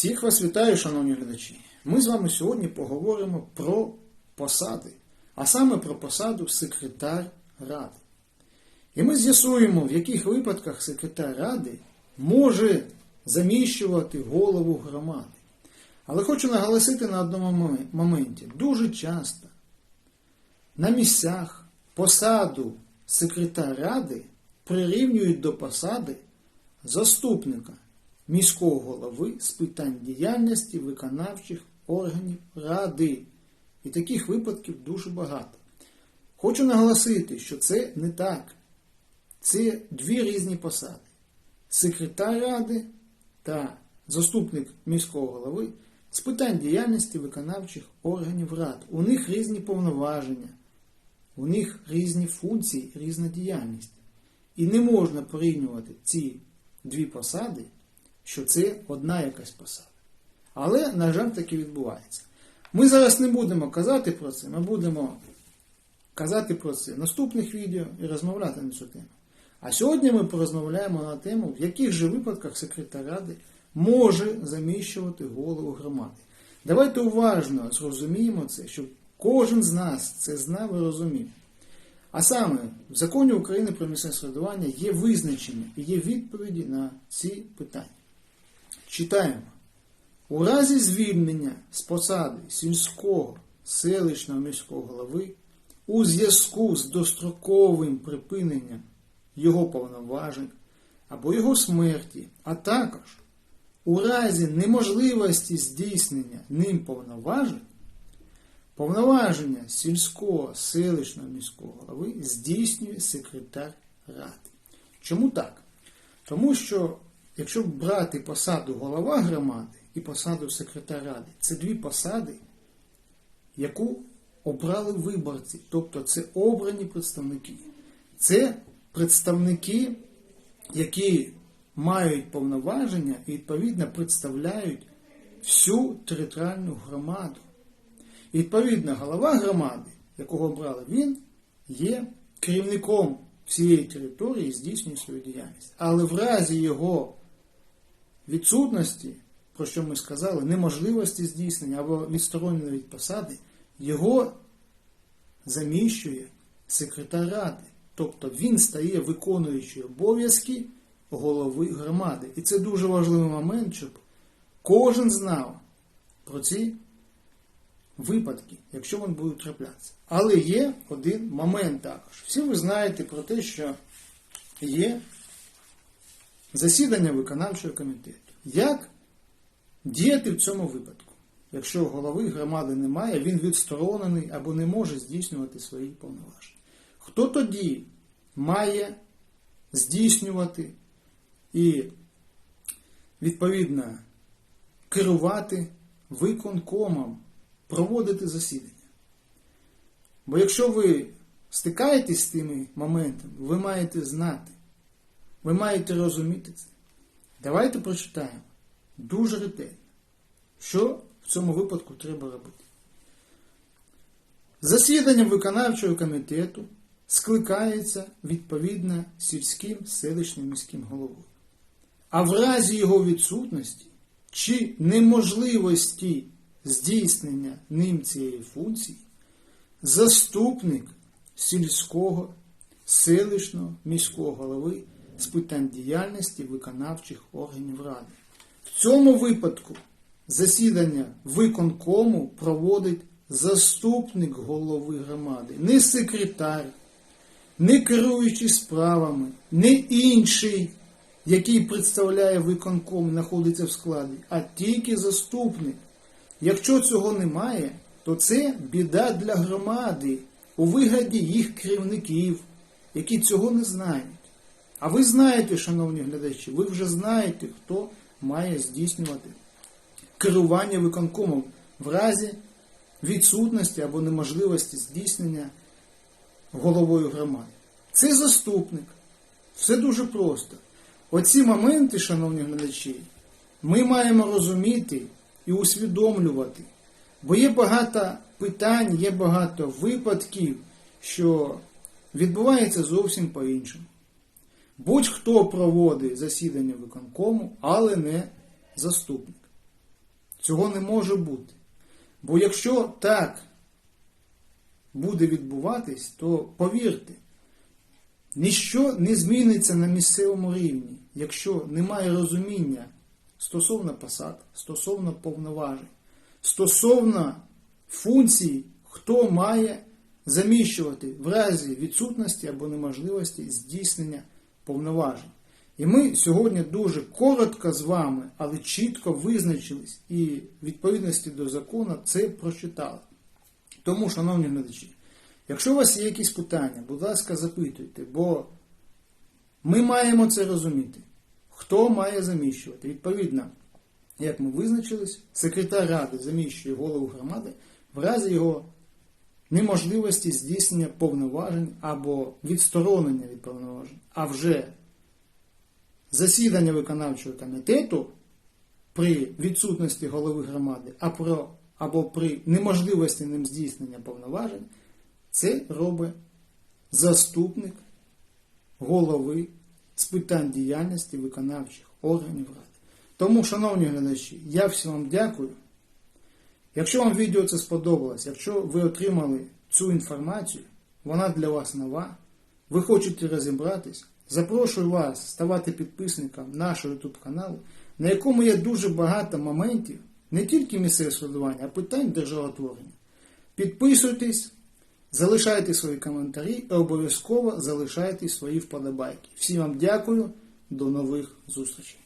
Всіх вас вітаю, шановні глядачі. Ми з вами сьогодні поговоримо про посади, а саме про посаду секретар ради. І ми з'ясуємо, в яких випадках секретар ради може заміщувати голову громади. Але хочу наголосити на одному моменті. Дуже часто на місцях посаду секретар ради прирівнюють до посади заступника міського голови з питань діяльності виконавчих органів ради. І таких випадків дуже багато. Хочу наголосити, що це не так. Це дві різні посади. Секретар ради та заступник міського голови з питань діяльності виконавчих органів рад. У них різні повноваження, у них різні функції, різна діяльність. І не можна порівнювати ці дві посади, що це одна якась посада. Але, на жаль, таке відбувається. Ми зараз не будемо казати про це, ми будемо казати про це в наступних відео і розмовляти на цю тему. А сьогодні ми порозмовляємо на тему, в яких же випадках секретар ради може заміщувати голову громади. Давайте уважно зрозуміємо це, щоб кожен з нас це знав і розумів. А саме, в законі України про місцеве самоврядування є визначення і є відповіді на ці питання. Читаємо. У разі звільнення з посади сільського селищного міського голови у зв'язку з достроковим припиненням його повноважень або його смерті, а також у разі неможливості здійснення ним повноважень, повноваження сільського селищного міського голови здійснює секретар ради. Чому так? Тому що якщо брати посаду голова громади і посаду секретар ради, це дві посади, яку обрали виборці, тобто це обрані представники. Це представники, які мають повноваження і відповідно представляють всю територіальну громаду. І, відповідно, голова громади, якого обрали, він є керівником всієї території і здійснює свою діяльність. Але в разі його відсутності, про що ми сказали, неможливості здійснення або відсторонення від посади, його заміщує секретар ради. Тобто він стає виконуючий обов'язки голови громади. І це дуже важливий момент, щоб кожен знав про ці випадки, якщо вони будуть траплятися. Але є один момент також. Всі ви знаєте про те, що є засідання виконавчого комітету. Як діяти в цьому випадку? Якщо голови громади немає, він відсторонений або не може здійснювати свої повноваження. Хто тоді має здійснювати і, відповідно, керувати виконкомом, проводити засідання? Бо якщо ви стикаєтесь з тими моментами, ви маєте знати, ви маєте розуміти це. Давайте прочитаємо дуже ретельно, що в цьому випадку треба робити. Засіданням виконавчого комітету скликається відповідно сільським селищним міським головою. А в разі його відсутності чи неможливості здійснення ним цієї функції, заступник сільського селищного міського голови з питань діяльності виконавчих органів ради. В цьому випадку засідання виконкому проводить заступник голови громади, не секретар, не керуючий справами, не інший, який представляє виконком, знаходиться в складі, а тільки заступник. Якщо цього немає, то це біда для громади у вигляді їх керівників, які цього не знають. А ви знаєте, шановні глядачі, ви вже знаєте, хто має здійснювати керування виконкомом в разі відсутності або неможливості здійснення головою громади. Це заступник. Все дуже просто. Оці моменти, шановні глядачі, ми маємо розуміти і усвідомлювати. Бо є багато питань, є багато випадків, що відбувається зовсім по-іншому. Будь-хто проводить засідання виконкому, але не заступник. Цього не може бути. Бо якщо так буде відбуватись, то повірте, ніщо не зміниться на місцевому рівні, якщо немає розуміння стосовно посад, стосовно повноважень, стосовно функцій, хто має заміщувати в разі відсутності або неможливості здійснення повноважень. І ми сьогодні дуже коротко з вами, але чітко визначились і в відповідності до закону це прочитали. Тому, шановні глядачі, якщо у вас є якісь питання, будь ласка, запитуйте, бо ми маємо це розуміти. Хто має заміщувати? Відповідно, як ми визначились, секретар ради заміщує голову громади в разі його неможливості здійснення повноважень або відсторонення від повноважень. А вже засідання виконавчого комітету при відсутності голови громади або при неможливості ним здійснення повноважень, це робить заступник голови з питань діяльності виконавчих органів ради. Тому, шановні глядачі, я всім вам дякую. Якщо вам відео це сподобалось, якщо ви отримали цю інформацію, вона для вас нова, ви хочете розібратись, запрошую вас ставати підписником нашого YouTube каналу, на якому є дуже багато моментів, не тільки місцеве самоврядування, а питань державотворення. Підписуйтесь, залишайте свої коментарі і обов'язково залишайте свої вподобайки. Всім вам дякую, до нових зустрічей.